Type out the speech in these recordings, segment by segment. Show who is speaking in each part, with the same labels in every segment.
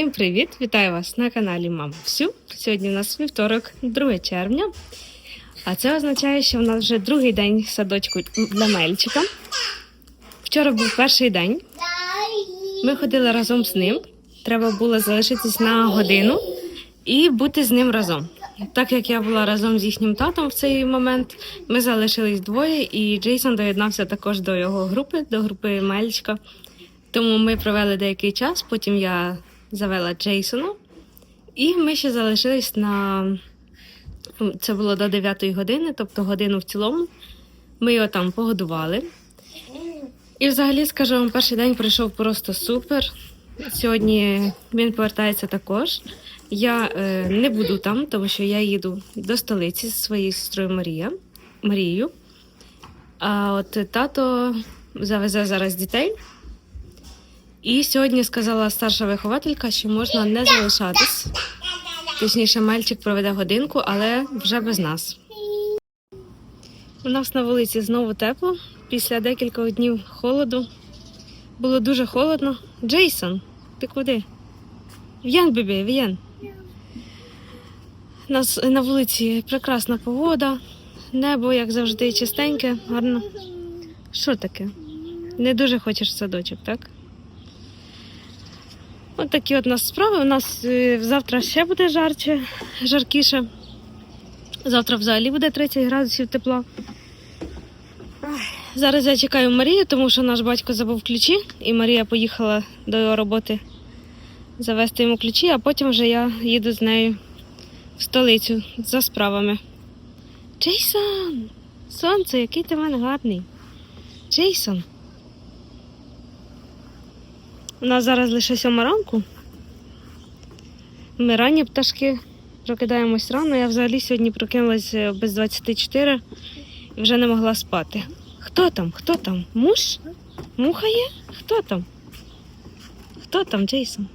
Speaker 1: Всім привіт! Вітаю вас на каналі Мама Всю. Сьогодні у нас вівторок, 2 червня. А це означає, що в нас вже другий день садочку для Мельчика. Вчора був перший день. Ми ходили разом з ним. Треба було залишитись на годину і бути з ним разом. Так як я була разом з їхнім татом в цей момент, ми залишились двоє, і Джейсон доєднався також до його групи, до групи Мельчика. Тому ми провели деякий час, потім я завела Джейсона, і ми ще залишились на це було до 9 години, тобто годину в цілому. Ми його там погодували. І взагалі, скажу вам, перший день пройшов просто супер. Сьогодні він повертається також. Я е, не буду там, тому що я їду до столиці зі своєю сестрою Марія, Марією. А от тато завезе зараз дітей. І сьогодні сказала старша вихователька, що можна не залишатись. Точніше, мальчик проведе годинку, але вже без нас. У нас на вулиці знову тепло. Після декількох днів холоду. Було дуже холодно. Джейсон, ти куди? В'ян, бебі, в'ян. У нас на вулиці прекрасна погода, небо, як завжди, чистеньке, гарно. Що таке? Не дуже хочеш садочок, так? От такі от у нас справи. У нас е, завтра ще буде жарче, жаркіше. Завтра взагалі буде 30 градусів тепла. Зараз я чекаю Марію, тому що наш батько забув ключі, і Марія поїхала до його роботи завести йому ключі, а потім вже я їду з нею в столицю за справами. Джейсон! Сонце, який ти в мене гарний. Джейсон. У нас зараз лише сьома ранку. Ми ранні пташки прокидаємось рано. Я взагалі сьогодні прокинулась е, без 24 і вже не могла спати. Хто там? Хто там? Муж? Муха є? Хто там? Хто там, Джейсон?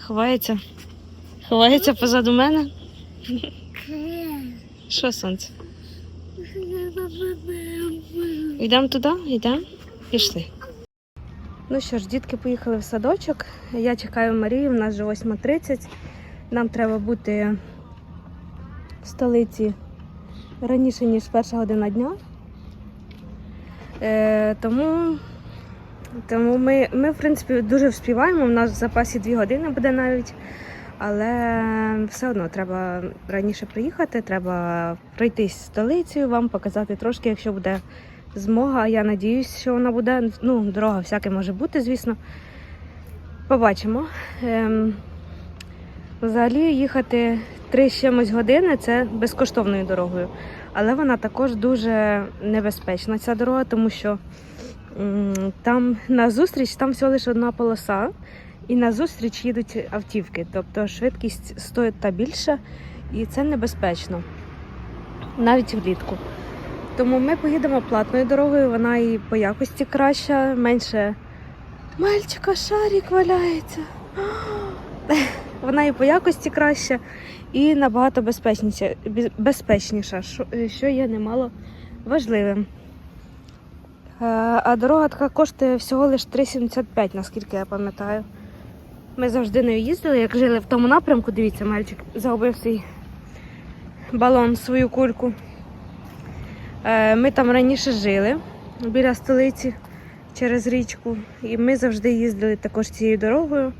Speaker 1: Ховається. Ховається позаду мене. Що сонце? Йдемо туди? Йдемо? Пішли. Ну що ж, дітки поїхали в садочок. Я чекаю Марію, в нас вже 8.30. Нам треба бути в столиці раніше, ніж перша година дня. Е, тому тому ми, ми, в принципі, дуже вспіваємо. У нас в запасі 2 години буде навіть. Але все одно треба раніше приїхати, треба пройтись столицею, вам показати трошки, якщо буде змога. Я надіюсь, що вона буде. Ну, дорога всяке може бути, звісно. Побачимо. Ем, взагалі їхати три з чимось години це безкоштовною дорогою. Але вона також дуже небезпечна, ця дорога, тому що м, там на зустріч там всього лише одна полоса, і на зустріч їдуть автівки. Тобто швидкість стоїть та більша, і це небезпечно. Навіть влітку. Тому ми поїдемо платною дорогою, вона і по якості краща, менше мальчика шарик валяється. Вона і по якості краща, і набагато безпечніша, безпечніша, що, є немало важливим. Е, А дорога така коштує всього лише 3,75, наскільки я пам'ятаю. Ми завжди нею їздили, як жили в тому напрямку, дивіться, мальчик загубив свій балон, свою кульку. Е, Ми там раніше жили біля столиці через річку, і ми завжди їздили також цією дорогою,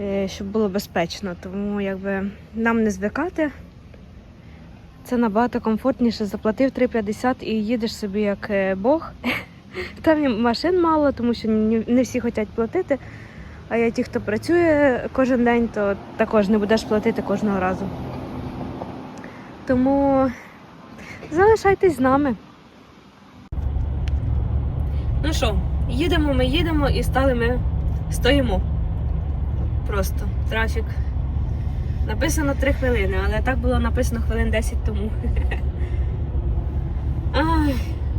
Speaker 1: е, щоб було безпечно. Тому якби нам не звикати. Це набагато комфортніше. Заплатив 3,50 і їдеш собі як е, Бог. Там машин мало, тому що не всі хочуть платити. А я ті, хто працює кожен день, то також не будеш платити кожного разу. Тому залишайтесь з нами. Ну що, їдемо, ми їдемо і стали ми стоїмо. Просто трафік. Написано 3 хвилини, але так було написано хвилин 10 тому.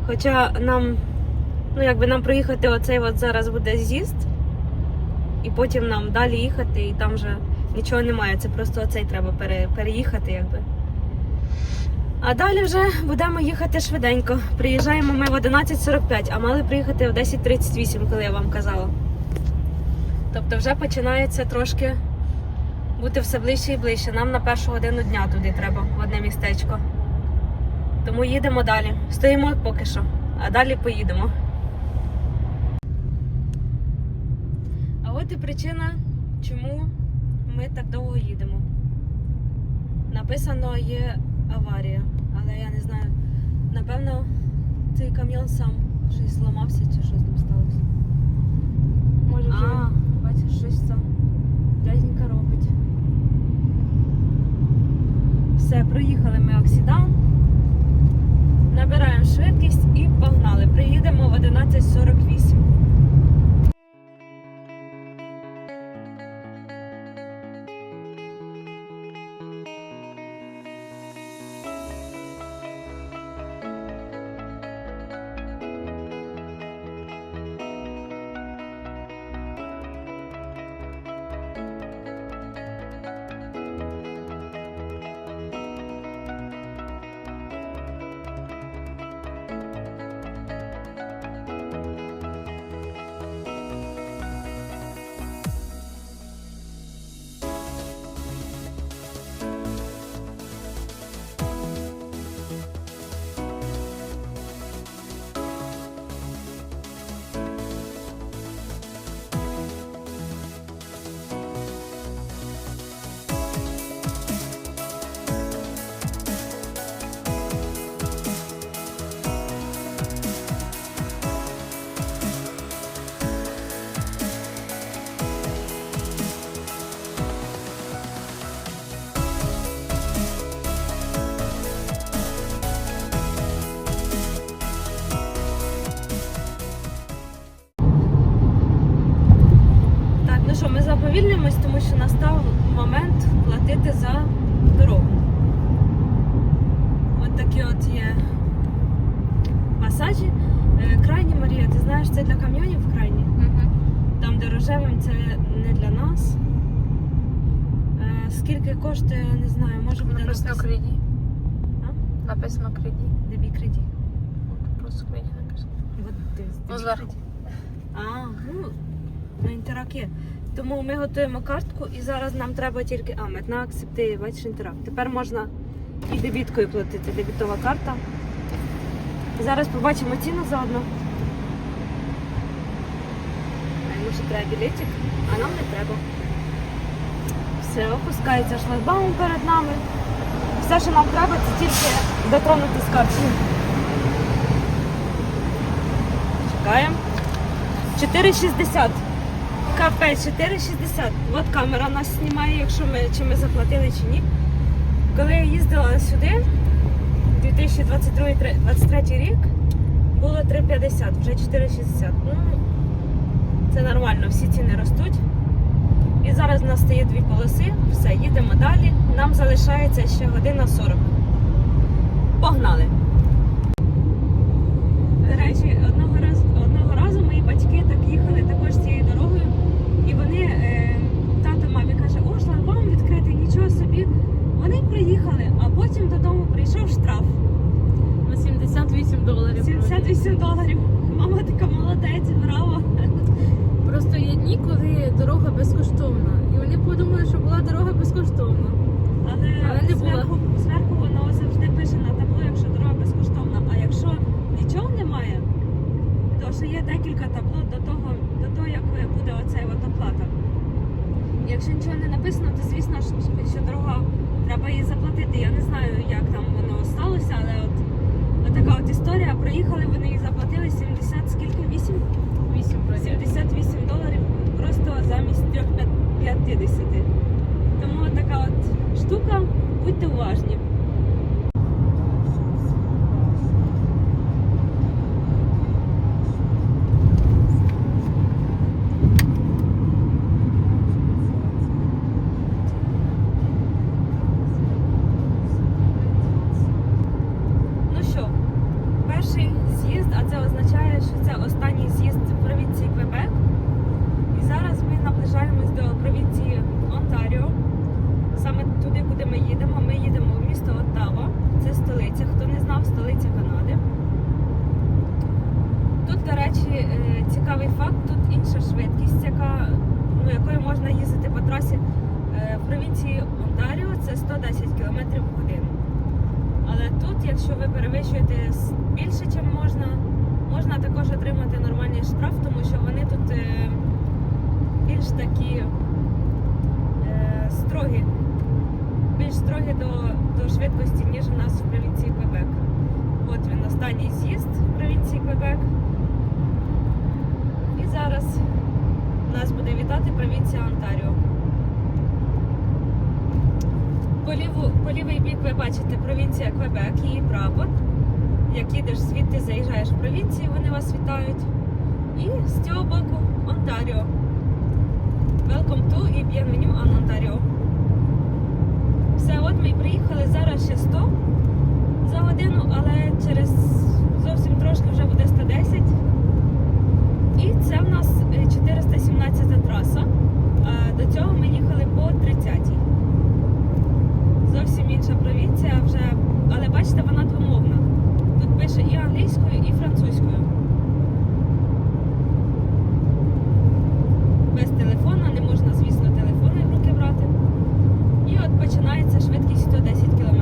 Speaker 1: Хоча нам, ну якби нам проїхати оцей от зараз буде з'їзд, і потім нам далі їхати, і там вже нічого немає. Це просто оцей треба пере, переїхати, якби. А далі вже будемо їхати швиденько. Приїжджаємо ми в 11.45, а мали приїхати в 10.38, коли я вам казала. Тобто вже починається трошки бути все ближче і ближче. Нам на першу годину дня туди треба, в одне містечко. Тому їдемо далі. Стоїмо поки що, а далі поїдемо. А от і причина, чому ми так довго їдемо. Написано є аварія, але я не знаю. Напевно, цей кам'йон сам щось зламався чи що з ним сталося.
Speaker 2: Може вже.
Speaker 1: А, бачиш, щось там дяденька робить. Все, проїхали ми Оксідан. Набираємо швидкість і погнали. Приїдемо в 11.48. ну що, ми заповільнимось, тому що настав момент платити за дорогу. От такі от є пасажі. Е, Крайні Марія, ти знаєш, це для камйонів крайні.
Speaker 2: Мгм.
Speaker 1: Там, де рожевим, це не для нас. Е, Скільки коштує, не знаю, може буде
Speaker 2: Написано
Speaker 1: написано.
Speaker 2: кредит.
Speaker 1: А?
Speaker 2: Написано кредит.
Speaker 1: Дебі кредит.
Speaker 2: От Просто кредит написано.
Speaker 1: От дивись,
Speaker 2: Ну,
Speaker 1: дебі
Speaker 2: зверху.
Speaker 1: А, ну, на інтерак є. Тому ми готуємо картку і зараз нам треба тільки. А, метна акцепти, бачиш, інтерак. Тепер можна і дебіткою платити, дебітова карта. Зараз побачимо ціну заодно. А Йому ще треба білетик, а нам не треба. Все, опускається шлагбаум перед нами. Все, що нам треба, це тільки дотронутися карткою. Чекаємо. 4,60. Капець, 4,60. От камера нас знімає, якщо ми чи ми заплатили чи ні. Коли я їздила сюди, 2022-2023 рік, було 3,50, вже 4,60. Ну, це нормально, всі ціни ростуть. І зараз в нас стає дві полоси. Все, їдемо далі. Нам залишається ще година 40. Погнали! До речі, одного разу, одного разу мої батьки так їхали також цією дорогою, і вони, е, тато мамі каже, о, шлагбаум відкритий, нічого собі. Вони приїхали, а потім додому штраф.
Speaker 2: На 78 доларів.
Speaker 1: 78 доларів. Мама така молодець, браво.
Speaker 2: Просто є дні, коли дорога безкоштовна. І вони подумали, що була дорога безкоштовна.
Speaker 1: Але,
Speaker 2: Але не
Speaker 1: зверху, зверху воно завжди пише на табло, якщо дорога безкоштовна. А якщо нічого немає, то ще є декілька табло до того, до того як буде от оплата. Якщо нічого не написано, то звісно, що дорога треба її заплатити. Я не знаю, як там воно сталося, але от, от така от історія. Приїхали, вони її заплатили 70, скільки? 8?
Speaker 2: 8 вроді.
Speaker 1: 78 доларів просто замість 350. Тому от така от штука, будьте уважні. Ну що, перший з'їзд, а це означає, що це останній з'їзд в провінції Квебек. І зараз ми наближаємось до провінції Онтаріо. Саме туди, куди ми їдемо. Ми їдемо в місто Оттава. Це столиця. Хто не знав, столиця Канади. Тут, до речі, е, цікавий факт, тут інша швидкість, яка максимуму, якою можна їздити по трасі е, в провінції Онтаріо, це 110 км в годину. Але тут, якщо ви перевищуєте с- більше, ніж можна, можна також отримати нормальний штраф, тому що вони тут е, більш такі е, строгі, більш строгі до, до швидкості, ніж у нас в провінції Квебек. От він останній з'їзд в провінції Квебек. І зараз нас буде вітати провінція Онтаріо. По лівий бік ви бачите провінція Квебек, її прапор. Як їдеш звідти, заїжджаєш в провінцію, вони вас вітають. І з цього боку Онтаріо. Welcome to і bienvenue en Ontario. Все, от ми приїхали зараз ще 100 за годину, але через зовсім трошки вже буде 110. І це в нас е, 417 траса. До цього ми їхали по 30-й. Зовсім інша провінція вже, але бачите, вона двомовна. Пише і англійською, і французькою. Без телефона, не можна, звісно, телефони в руки брати. І от починається швидкість 110 км.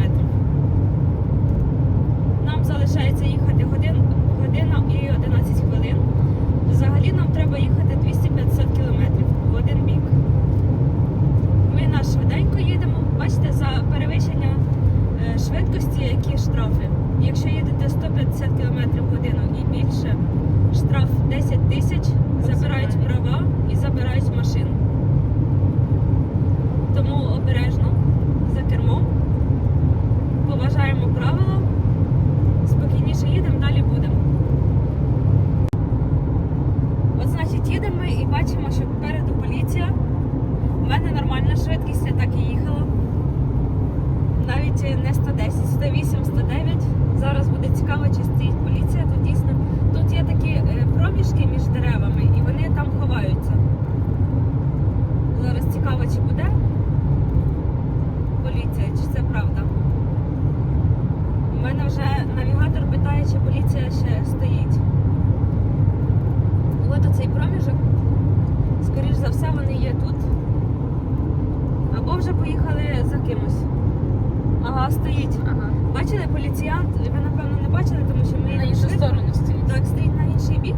Speaker 1: Нам залишається їхати годин, година і 11 хвилин. Взагалі нам треба їхати 200-500 кілометрів в один бік. Ми на швиденько їдемо. Бачите, за перевищення е, швидкості які штрафи. Якщо їдете 150 км в годину і більше, штраф 10 тисяч, забирають права і забирають машину. Тому обережно за кермом. Поважаємо правила, спокійніше їдемо, далі будемо. От значить їдемо ми і бачимо, що попереду поліція. У мене нормальна швидкість, я так і їхала. Навіть не 110, 108, 109. Зараз буде цікаво, чи стоїть поліція. Тут дійсно тут є такі е, проміжки між деревами і вони там ховаються. Зараз цікаво, чи буде поліція, чи це правда. У мене вже навігатор питає, чи поліція ще стоїть. От оцей проміжок. Скоріш за все, вони є тут. Або вже поїхали за кимось. Ага, стоїть.
Speaker 2: Ага.
Speaker 1: Бачили поліціянт? Ви напевно не бачили, тому що ми
Speaker 2: На іншу сторону стоїть.
Speaker 1: Так, стоїть на інший бік.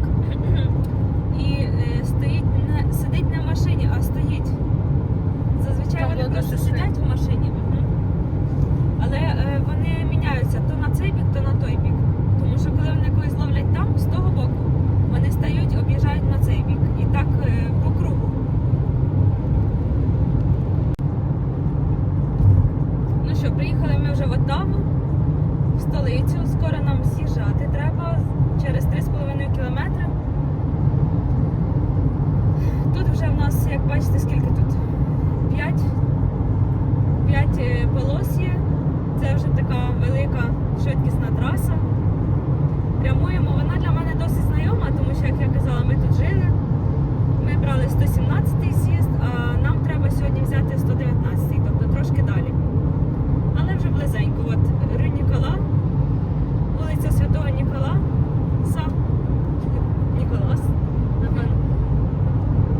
Speaker 1: І е, стоїть не сидить не в машині, а стоїть. Зазвичай
Speaker 2: Там
Speaker 1: вони просто
Speaker 2: дуже
Speaker 1: сидять в машині. Але е, вони міняються то на цей бік, то на той бік. Тому що коли вони когось ловлять там, з того боку, вони стають, об'їжджають на цей бік. І так е, по кругу. Ну що, приїхали в столицю. Скоро нам з'їжджати треба через 3,5 кілометри. Тут вже в нас, як бачите, скільки тут? 5, 5 полос є. Це вже така велика швидкісна траса. Прямуємо. Вона для мене досить знайома, тому що, як я казала, ми тут жили. Ми брали 117-й з'їзд, а нам треба сьогодні взяти 119-й, тобто трошки далі. Але вже близенько. От Рю Нікола, вулиця Святого Нікола, Са, Ніколас, напевно.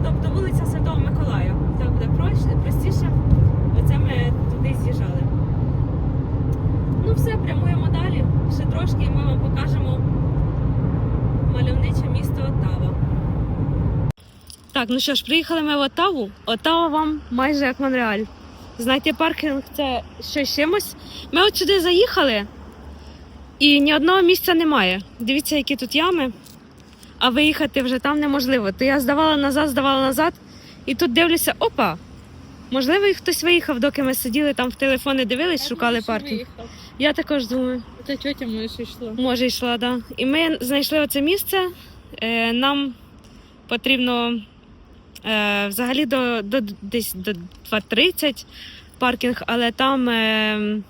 Speaker 1: Тобто вулиця Святого Миколая. Так буде проще- простіше. Оце ми туди з'їжджали. Ну все, прямуємо далі. Ще трошки і ми вам покажемо мальовниче місто Оттава. Так, ну що ж, приїхали ми в Оттаву. Оттава вам майже як Монреаль. Знайти паркінг це щось чимось. Ми от сюди заїхали і ні одного місця немає. Дивіться, які тут ями. А виїхати вже там неможливо. То я здавала назад, здавала назад, і тут дивлюся, опа! Можливо, і хтось виїхав, доки ми сиділи там в телефони дивились, шукали паркінг. Я також думаю,
Speaker 2: Та тьотя моя ще йшла.
Speaker 1: може йшла, да. І ми знайшли оце місце. Е, нам потрібно взагалі до, до десь до 2.30 паркінг, але там е,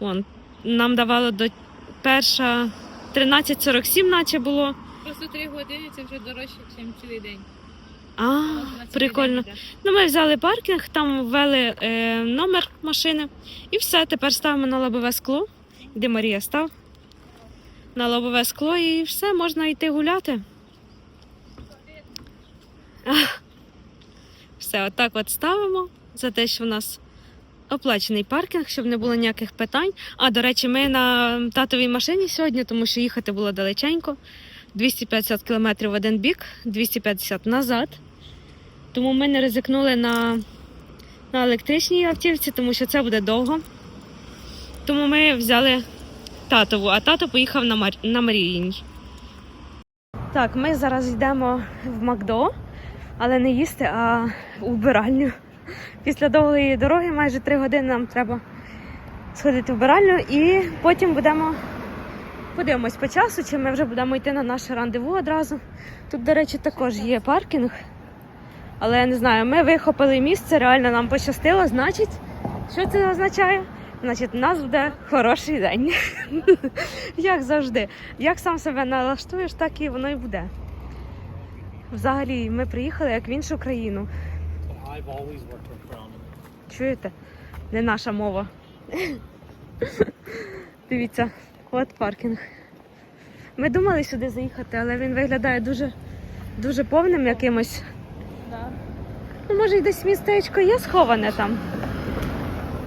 Speaker 1: вон, нам давало до перша 13.47 наче було.
Speaker 2: Просто три години це вже дорожче, ніж цілий день.
Speaker 1: А, прикольно. Ну, ми взяли паркінг, там ввели е, номер машини і все. Тепер ставимо на лобове скло. Де Марія став? На лобове скло і все, можна йти гуляти. Все, отак от ставимо за те, що в нас оплачений паркінг, щоб не було ніяких питань. А, до речі, ми на татовій машині сьогодні, тому що їхати було далеченько. 250 км в один бік, 250 назад. Тому ми не ризикнули на, на електричній автівці, тому що це буде довго. Тому ми взяли татову, а тато поїхав на, Мар... на Маріїній. Так, ми зараз йдемо в Макдо, але не їсти, а у вбиральню. Після довгої дороги, майже три години нам треба сходити в вбиральню і потім будемо подивимось по часу, чи ми вже будемо йти на наше рандеву одразу. Тут, до речі, також є паркінг. Але я не знаю, ми вихопили місце, реально нам пощастило. Значить, що це означає? Значить, у нас буде хороший день. Як завжди. Як сам себе налаштуєш, так і воно і буде. Взагалі, ми приїхали як в іншу країну. Чуєте? Не наша мова. Дивіться, от паркінг. Ми думали сюди заїхати, але він виглядає дуже, дуже повним якимось.
Speaker 2: Да.
Speaker 1: Ну, може, й десь містечко є сховане там.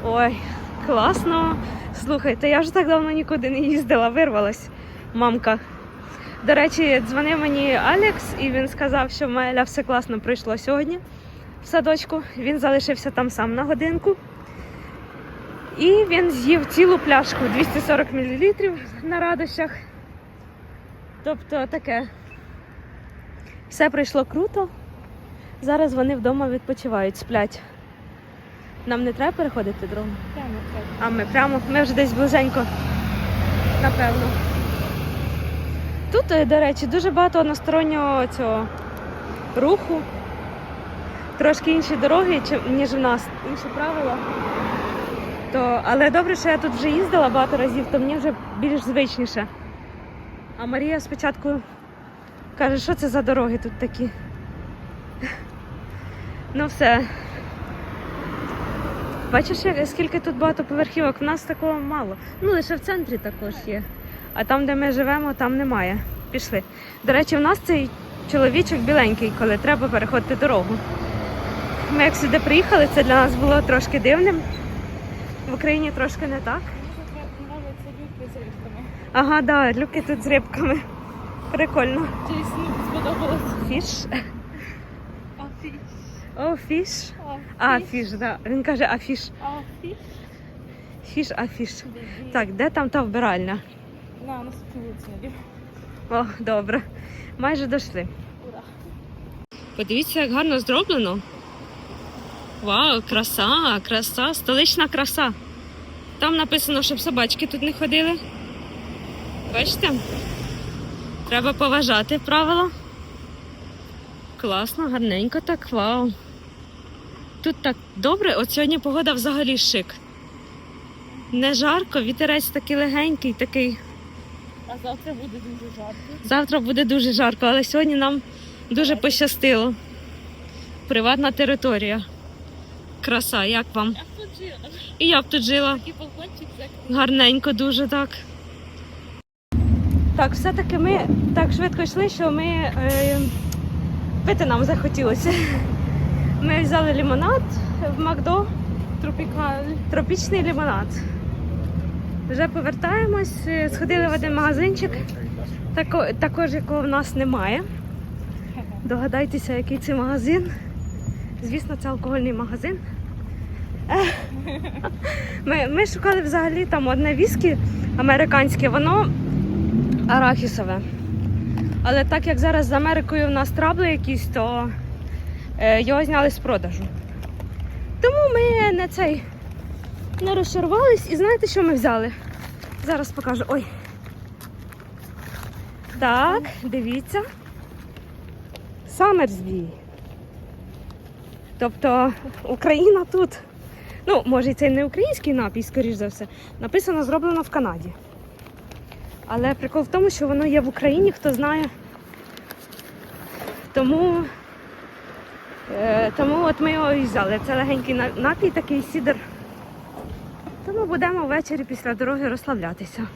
Speaker 1: Ой, класно. Слухайте, я вже так давно нікуди не їздила, вирвалась, мамка. До речі, дзвонив мені Алекс, і він сказав, що в Маеля все класно пройшло сьогодні в садочку. Він залишився там сам на годинку. І він з'їв цілу пляшку 240 мл на радощах. Тобто таке. Все пройшло круто. Зараз вони вдома відпочивають, сплять. Нам не треба переходити дорогу.
Speaker 2: Прямо треба.
Speaker 1: А ми прямо, ми вже десь близенько, напевно. Тут, е, до речі, дуже багато одностороннього цього руху. Трошки інші дороги, ніж в нас, інші правила. То, але добре, що я тут вже їздила багато разів, то мені вже більш звичніше. А Марія спочатку каже, що це за дороги тут такі. Ну все. Бачиш, скільки тут багато поверхівок, в нас такого мало. Ну, лише в центрі також є. А там, де ми живемо, там немає. Пішли. До речі, в нас цей чоловічок біленький, коли треба переходити дорогу. Ми як сюди приїхали, це для нас було трошки дивним. В Україні трошки не так.
Speaker 2: Подобаються люки з рибками.
Speaker 1: Ага, да, люки тут з рибками. Прикольно.
Speaker 2: Сподобалось.
Speaker 1: Фіш.
Speaker 2: А фіш.
Speaker 1: О, фіш. А, фіш, да. Він каже, а фіш.
Speaker 2: А фіш.
Speaker 1: Фіш, а фіш. Так, де там та вбиральня?
Speaker 2: На, наступну вулицю.
Speaker 1: О, добре. Майже дійшли.
Speaker 2: Ура.
Speaker 1: Подивіться, як гарно зроблено. Вау, краса, краса, столична краса. Там написано, щоб собачки тут не ходили. Бачите? Треба поважати правила. Класно, гарненько так, вау. Тут так добре, от сьогодні погода взагалі шик. Не жарко, вітерець такий легенький, такий.
Speaker 2: А завтра буде дуже жарко.
Speaker 1: Завтра буде дуже жарко, але сьогодні нам дуже пощастило. Приватна територія. Краса, як вам?
Speaker 2: Я тут жила.
Speaker 1: І я б тут жила.
Speaker 2: Такий балкончик закрив.
Speaker 1: Гарненько дуже так. Так, все-таки ми так швидко йшли, що ми е, пити нам захотілося. Ми взяли лимонад в Макдо,
Speaker 2: Тропікаль.
Speaker 1: тропічний лимонад. Вже повертаємось, сходили в один магазинчик, тако, також якого в нас немає. Догадайтеся, який це магазин. Звісно, це алкогольний магазин. Ми, ми шукали взагалі там одне віскі американське, воно арахісове. Але так як зараз з Америкою в нас трабли якісь, то е, його зняли з продажу. Тому ми не цей не розчарувались і знаєте, що ми взяли? Зараз покажу. Ой. Так, дивіться. Самерсбі. Тобто Україна тут. Ну, може, це не український напій, скоріш за все. Написано зроблено в Канаді. Але прикол в тому, що воно є в Україні, хто знає. Тому, е, тому от ми його і взяли. Це легенький напій, такий сідер. Тому будемо ввечері після дороги розслаблятися.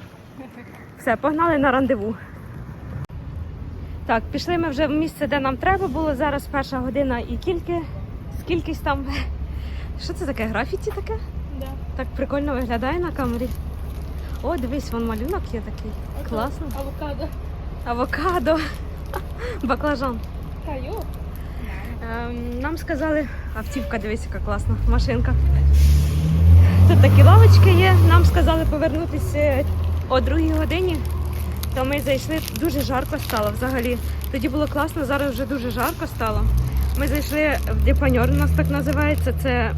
Speaker 1: Все, погнали на рандеву. Так, пішли ми вже в місце, де нам треба було. Зараз перша година і кільки скількись там. Що це таке? Графіті таке?
Speaker 2: Да.
Speaker 1: Так прикольно виглядає на камері. О, дивись, вон малюнок є такий. Класно.
Speaker 2: Авокадо.
Speaker 1: Авокадо. Баклажан.
Speaker 2: Та йо.
Speaker 1: Ем, нам сказали, автівка, дивись, яка класна машинка. Тут такі лавочки є. Нам сказали повернутися о другій годині. То ми зайшли, дуже жарко стало взагалі. Тоді було класно, зараз вже дуже жарко стало. Ми зайшли в Депаньор, у нас так називається. Це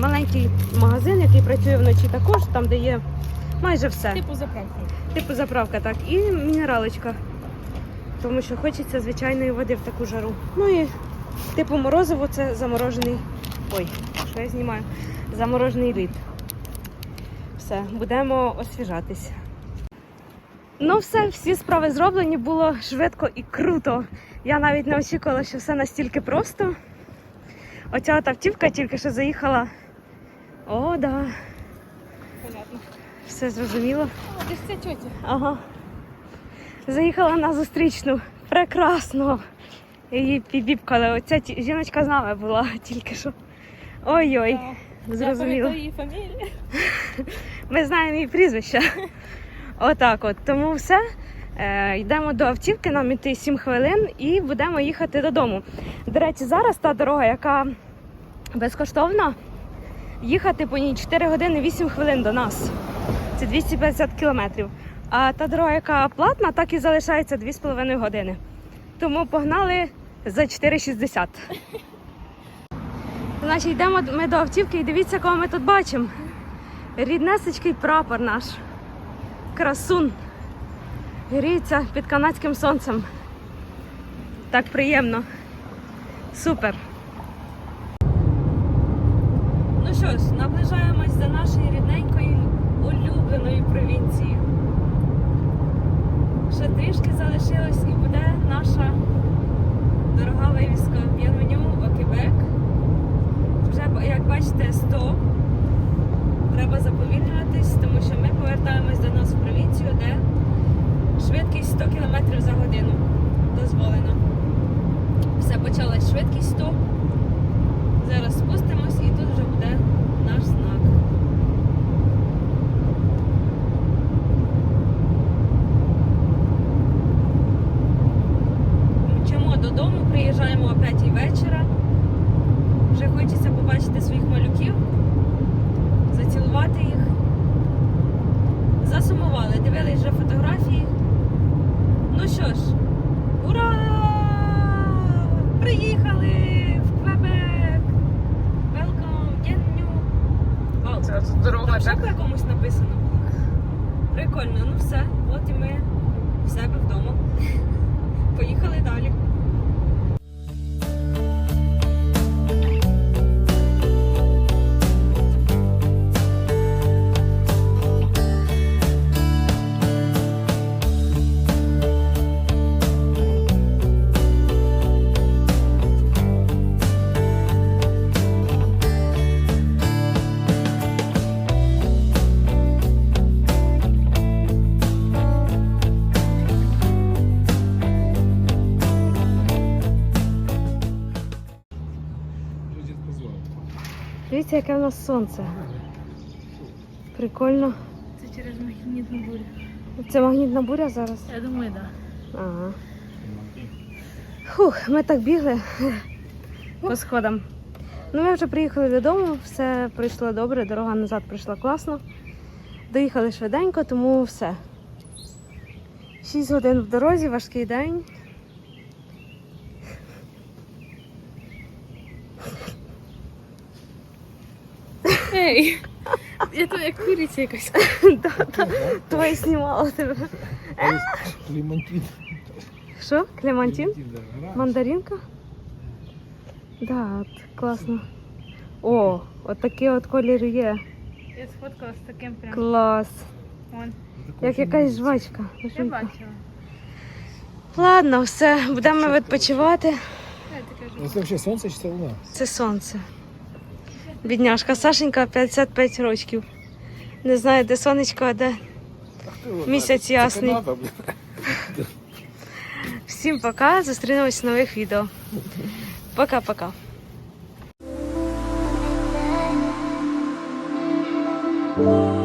Speaker 1: маленький магазин, який працює вночі також, там де є майже все.
Speaker 2: Типу заправка.
Speaker 1: Типу заправка, так. І мінералочка. Тому що хочеться звичайної води в таку жару. Ну і типу морозиво це заморожений. Ой, що я знімаю? Заморожений лід. Все, будемо освіжатись. Ну, все, всі справи зроблені, було швидко і круто. Я навіть не очікувала, що все настільки просто. Оця от автівка тільки що заїхала. О, да,
Speaker 2: Понятно.
Speaker 1: все зрозуміло.
Speaker 2: А, де ж ця тьотя?
Speaker 1: Ага. Заїхала на зустрічну. Прекрасно. Її підбіпкали. Оця ті- жіночка з нами була тільки що. Ой-ой,
Speaker 2: Я
Speaker 1: зрозуміло.
Speaker 2: пам'ятаю її фамілію.
Speaker 1: Ми знаємо її прізвище. Отак от. Тому все. Е, йдемо до автівки, нам іти 7 хвилин і будемо їхати додому. До речі, зараз та дорога, яка безкоштовна, їхати по ній 4 години 8 хвилин до нас. Це 250 кілометрів. А та дорога, яка платна, так і залишається 2,5 години. Тому погнали за 4,60. Значить, йдемо ми до автівки і дивіться, кого ми тут бачимо. Ріднесечкий прапор наш. Красун. Гріється під канадським сонцем. Так приємно. Супер. Ну що ж, наближаємось до нашої рідненької улюбленої провінції. Ще трішки залишилось і буде наша дорога вивіска Б'єнменю Окебек. Вже, як бачите, 100 треба заповільнюватись, тому що ми повертаємось до нас в провінцію, де швидкість 100 км за годину дозволено. Все почалась швидкість 100. Зараз спустимось і тут вже буде наш знак. Дивіться, яке в нас сонце. Прикольно.
Speaker 2: Це через магнітну бурю.
Speaker 1: Це магнітна буря зараз.
Speaker 2: Я думаю, так.
Speaker 1: Ага. Фух, ми так бігли по сходам. Ну, ми вже приїхали додому, все пройшло добре, дорога назад пройшла класно. Доїхали швиденько, тому все. 6 годин в дорозі, важкий день.
Speaker 2: Ей! Я то як куриця якась.
Speaker 1: Да, да. Твоє знімала тебе.
Speaker 3: Клементин.
Speaker 1: Що? Клемантин? Мандаринка? Да, от, класно. О, от такий от колір є.
Speaker 2: Я сфоткала з таким прям.
Speaker 1: Клас.
Speaker 2: Вон.
Speaker 1: Як якась жвачка.
Speaker 2: Я бачила.
Speaker 1: Ладно, все, будемо відпочивати.
Speaker 3: Это вообще солнце чи це луна?
Speaker 1: Це сонце. Бідняшка Сашенька 55 років. Не знаю, де сонечко, а де місяць ясний. Всім пока, зустрінемось в нових відео. Пока-пока. Thank